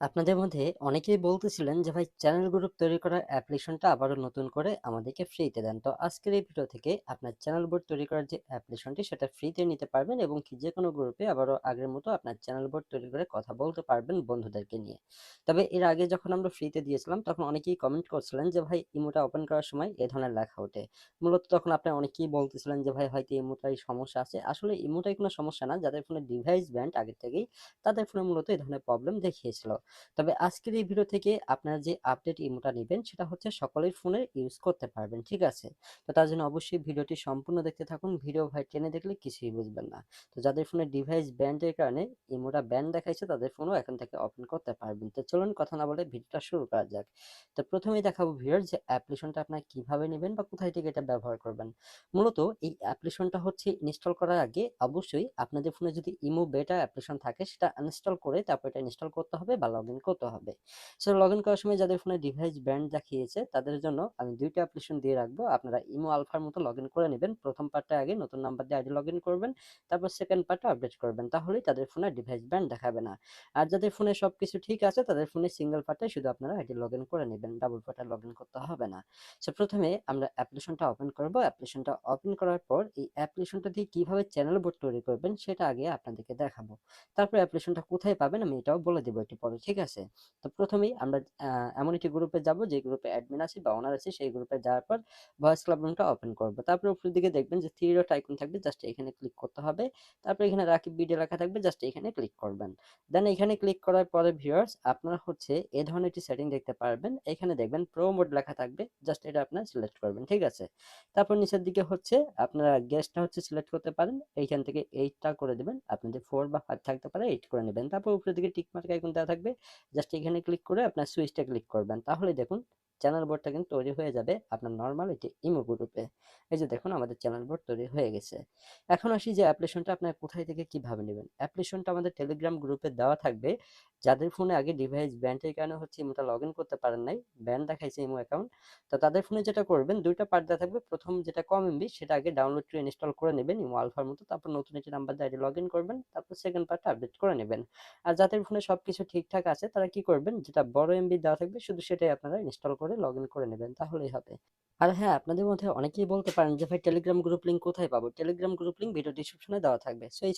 আপনাদের মধ্যে অনেকেই বলতেছিলেন যে, ভাই চ্যানেল গ্রুপ তৈরি করার অ্যাপ্লিকেশনটা আবারও নতুন করে আমাদেরকে ফ্রিতে দেন। তো আজকের এই ভিডিও থেকে আপনার চ্যানেল বোর্ড তৈরি করার যে অ্যাপ্লিকেশনটি সেটা ফ্রিতে নিতে পারবেন এবং যে কোনো গ্রুপে আবারও আগের মতো আপনার চ্যানেল বোর্ড তৈরি করে কথা বলতে পারবেন বন্ধুদেরকে নিয়ে। তবে এর আগে যখন আমরা ফ্রিতে দিয়েছিলাম, তখন অনেকেই কমেন্ট করছিলেন যে, ভাই ইমোটা ওপেন করার সময় এ ধরনের লেখা ওঠে। মূলত তখন আপনার অনেকেই বলতেছিলেন যে, ভাই, হয়তো ইমোটাই সমস্যা আছে। আসলে ইমোটাই কোনো সমস্যা না, যাদের ফোনে ডিভাইস ব্যান্ড আগে থেকেই, তাদের ফোনে মূলত এই ধরনের প্রবলেম দেখিয়েছিল। তবে আজকের এই ভিডিও থেকে আপনারা যে আপডেট ইমোটা নেবেন, সেটা হচ্ছে সকলের ফোনে ইউজ করতে পারবেন, ঠিক আছে? তো তার জন্য অবশ্যই ভিডিওটি সম্পূর্ণ দেখতে থাকুন। ভিডিও ভাই টেনে দেখলে কিছুই বুঝবেন না। তো যাদের ফোনে ডিভাইস ব্যান্ডের কারণে ইমোটা ব্যান্ড দেখাইছে, তাদের ফোনও এখন থেকে ওপেন করতে পারবেন। তো চলুন কথা না বলে ভিডিওটা শুরু করা যাক। তো প্রথমেই দেখাবো ভিউয়ার যে অ্যাপ্লিকেশনটা আপনারা কীভাবে নেবেন বা কোথায় থেকে এটা ব্যবহার করবেন। মূলত এই অ্যাপ্লিকেশনটা হচ্ছে ইনস্টল করার আগে অবশ্যই আপনাদের ফোনে যদি ইমো বেটা অ্যাপ্লিকেশন থাকে, সেটা ইনস্টল করে তারপর এটা ইনস্টল করতে হবে বা লগ ইন করতে হবে। সো লগ করার সময় যাদের ফোনে ডিভাইস ব্র্যান্ড দেখিয়েছে, তাদের জন্য আমি দুইটা অ্যাপ্লিকেশন দিয়ে রাখব। আপনারা ইমো আলফার মতো লগ করে নেবেন। প্রথম পার্টটা আগে নতুন নাম্বার দিয়ে আইডি লগ ইন করবেন, তারপর সেকেন্ড পার্টটা আপডেট করবেন। তাহলেই তাদের ফোনে ডিভাইস ব্র্যান্ড দেখাবে না। আর যাদের ফোনে সব কিছু ঠিক আছে, তাদের ফোনে সিঙ্গেল পার্টে শুধু আপনারা আইডি লগ করে নেবেন। ডাবল পার্টে লগ করতে হবে না। সো প্রথমে আমরা অ্যাপ্লিকেশনটা ওপেন করব। অ্যাপ্লিকেশনটা ওপেন করার পর এই অ্যাপ্লিকেশনটা দিয়ে কীভাবে চ্যানেল বোর্ড তৈরি করবেন, সেটা আগে আপনাদেরকে দেখাবো। তারপর অ্যাপ্লিকেশনটা কোথায় পাবেন, আমি এটাও বলে দেবো একটু পরে। ঠিক আছে? তো প্রথমেই আমরা এমন একটি গ্রুপে যাব, যে গ্রুপে অ্যাডমিন আছে বা ওনার আছে, সেই গ্রুপে যাওয়ার পর ভয়েস ক্লাব রুমটা ওপেন করব। তারপর উপরের দিকে দেখবেন যে থ্রি ডট আইকন থাকবে জাস্ট এখানে ক্লিক করতে হবে। তারপর এখানে রাকিব ভিডিও লেখা থাকবে জাস্ট এখানে ক্লিক করবেন। দেন এখানে ক্লিক করার পরে ভিউয়ার্স আপনারা হচ্ছে এই ধরনের একটি সেটিং দেখতে পারবেন। এখানে দেখবেন প্রো মোড লেখা থাকবে জাস্ট এটা আপনারা সিলেক্ট করবেন, ঠিক আছে? তারপর নিচের দিকে হচ্ছে আপনারা গেস্টটা হচ্ছে সিলেক্ট করতে পারেন। এইখান থেকে এইটটা করে দেবেন। আপনাদের ফোর বা ফাইভ থাকতে পারে এইট করে নেবেন। তারপর উপরের দিকে টিক মার্ক আইকন দেওয়া থাকবে। জাস্ট এখানে ক্লিক করে আপনার সুইচটা ক্লিক করবেন। তাহলে দেখুন চ্যানেল বোর্ডটা কিন্তু তৈরি হয়ে যাবে আপনার নর্মাল এটি ইমো গ্রুপে এই যে দেখুন, আমাদের চ্যানেল বোর্ড তৈরি হয়ে গেছে। এখন আসি যে অ্যাপ্লিকেশনটা আপনার কোথায় থেকে কীভাবে নেবেন? অ্যাপ্লিকেশনটা আমাদের টেলিগ্রাম গ্রুপে দেওয়া থাকবে। যাদের ফোনে আগে ডিভাইস ব্যান্ডের কারণে হচ্ছে ইমোটা লগ করতে পারেন নাই ব্যান্ড দেখাইছে ইমো অ্যাকাউন্ট তো তাদের ফোনে যেটা করবেন, দুইটা পার্ট দেওয়া থাকবে। প্রথম যেটা কম এমবি সেটা আগে ডাউনলোড করে ইনস্টল করে নেবেন ইমো আলফার মতো। তারপর নতুন একটি নাম্বার দিয়ে লগ করবেন। তারপর সেকেন্ড পার্টটা আপডেট করে নেবেন। আর যাদের ফোনে সবকিছু ঠিকঠাক আছে, তারা কি করবেন? যেটা বড় এমবি দেওয়া থাকবে, শুধু সেটাই আপনারা ইনস্টল করে লগ করে নেবেন, তাহলেই হবে। আর হ্যাঁ আপনাদের মধ্যে অনেকেই বলতে পারেন যে, ভাই টেলিগ্রাম গ্রুপ লিঙ্ক কোথায় পাবো? টেলিগ্রাম গ্রুপ লিঙ্ক ভিডিও ডিসক্রিপশনে দেওয়া থাকবে, সেই